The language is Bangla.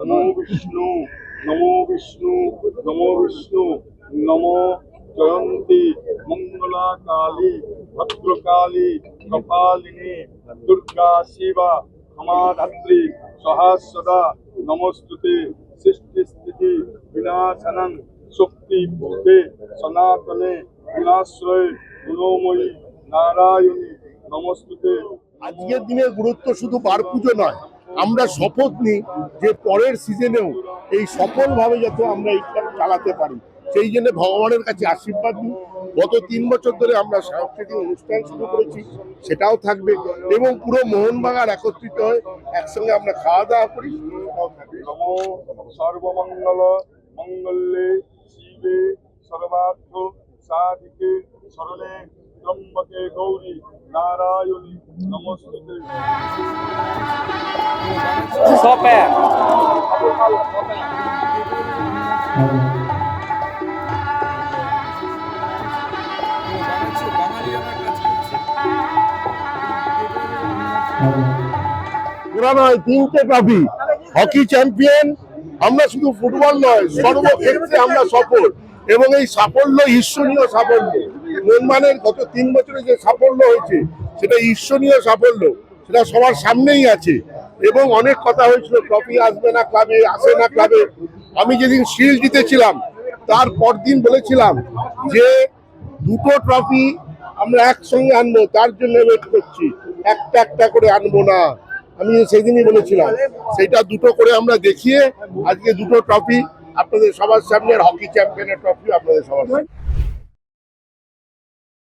নমো বিষ্ণু নমো বিষ্ণু নমো বিষ্ণু নমো জয়ন্তী মঙ্গলা কালী ভদ্রকালী কপালিনী দুর্গা শিবা ক্ষমাধাত্রী সহস্রদা নমস্তুতে সৃষ্টি স্থিতি বিনাশনং শক্তি ভূতে সনাতনে বিনাশ্রয়ে গুণময়ী নারায়ণী নমস্তুতে আজকের দিনের গুরুত্ব শুধু বার পুজো নয় আমরা শপথ নিই যে পরের সিজনেও এই সফলভাবে যাতে আমরা এইটা চালাতে পারি। সেই জন্য ভগবানের কাছে আশীর্বাদ নিই। গত তিন বছর ধরে আমরা সাংস্কৃতিক অনুষ্ঠান শুরু করেছি, সেটাও থাকবে এবং পুরো মোহনবাগান একত্রিত হয়ে একসঙ্গে আমরা খাওয়া দাওয়া করি সর্বমঙ্গল, মঙ্গলে শিবে সর্বার্থ, সাধিকে শরণে ত্রম্বকে গৌরী নারায়ণী, নমস্তুতে। তিনটে ট্রফি হকি চ্যাম্পিয়ন আমরা শুধু ফুটবল নয়, সর্বক্ষেত্রে আমরা সফল। এবং এই সাফল্য ঈশ্বরীয় সাফল্য। মোহনবাগানের গত তিন বছরে যে সাফল্য হয়েছে, সেটা ঈশ্বরীয় সাফল্য। সেটা সবার সামনেই আছে। এবং অনেক কথা হয়েছিল ট্রফি আসবে না ক্লাবে আসে না ক্লাবে আমি যেদিন শিল জিতেছিলাম, তার পরদিন বলেছিলাম যে দুটো ট্রফি আমরা একসঙ্গে আনব, তার জন্য ওয়েট করছি। একটা একটা করে আনব না। আমি সেদিনই বলেছিলাম, সেটা দুটো করে আমরা দেখিয়ে আজকে দুটো ট্রফি আপনাদের সবার সামনে হকি চ্যাম্পিয়নের ট্রফি আপনাদের সবার সামনে।